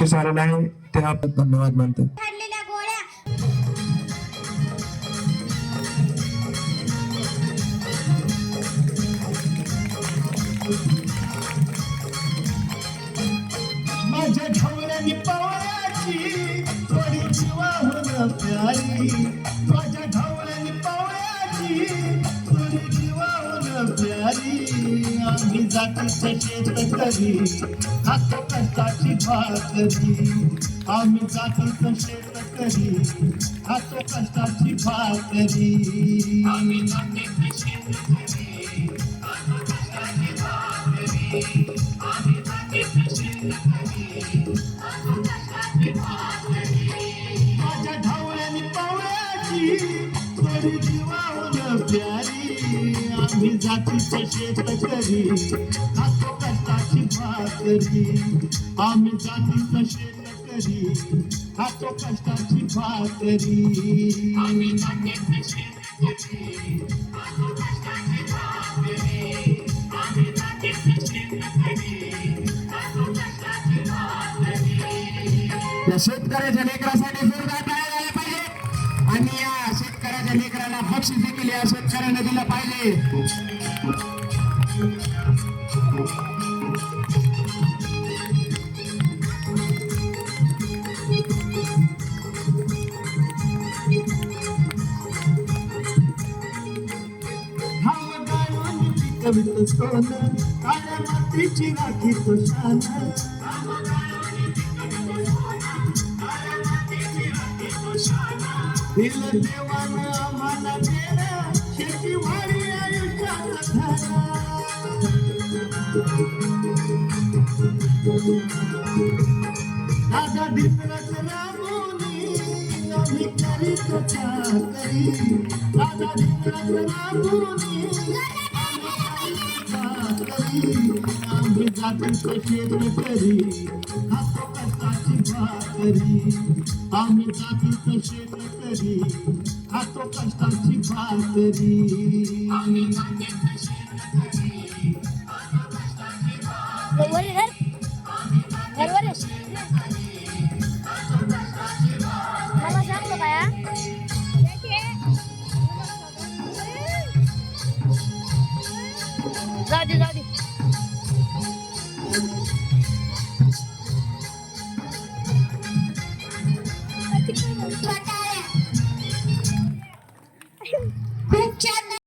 बक्षीस आलेलं आहे त्या धन्यवाद मानतो काढलेल्या गोळ्या माझ्या ढवळ्यानी पवळ्याची थोडी जीवाहून प्यारी. माझ्या प्यारी आम्ही जातीचं शेतकरी खातो कष्टाची भाकरी. आम्ही जातीचं शेतकरी खातो कष्टाची भाकरी. आम्ही जातीचं शेतकरी माझ्या ढवळ्यानी पवळ्याची थोडी जीवाहून प्यारी. आम्ही जातीचे शेतकरी खातो कष्टाची भाकरी आम्ही शेतकरी खातो कष्टाची भाकरी आम्ही जातीचे शेतकरी खातो कष्टाची भाकरी आम्ही जातीचे शेतकरी खातो कष्टाची भाकरी या शेतकऱ्याच्या लेकरासाठी जोरदार शेतकऱ्याच्या लेकराला बक्षीस देखील या शेतकऱ्याने दिलं पाहिजे. कवित सोन काळ्या मातीची राखी तो शान दिल देवानं आम्हाला देणं शेती वाडी आयुष्याचा दादा डिपरच राबवली आम्ही करीत चाकरी. दादा डिपरच राबवली आम्ही जातीचं शेतकरी खातो कष्टाची भाकरी. आम्ही जातीचं शेतकरी खातो कष्टाची भाकरी. आम्ही काय जाऊ दे जाऊ दे ಮಾಡ್ತೀನಿ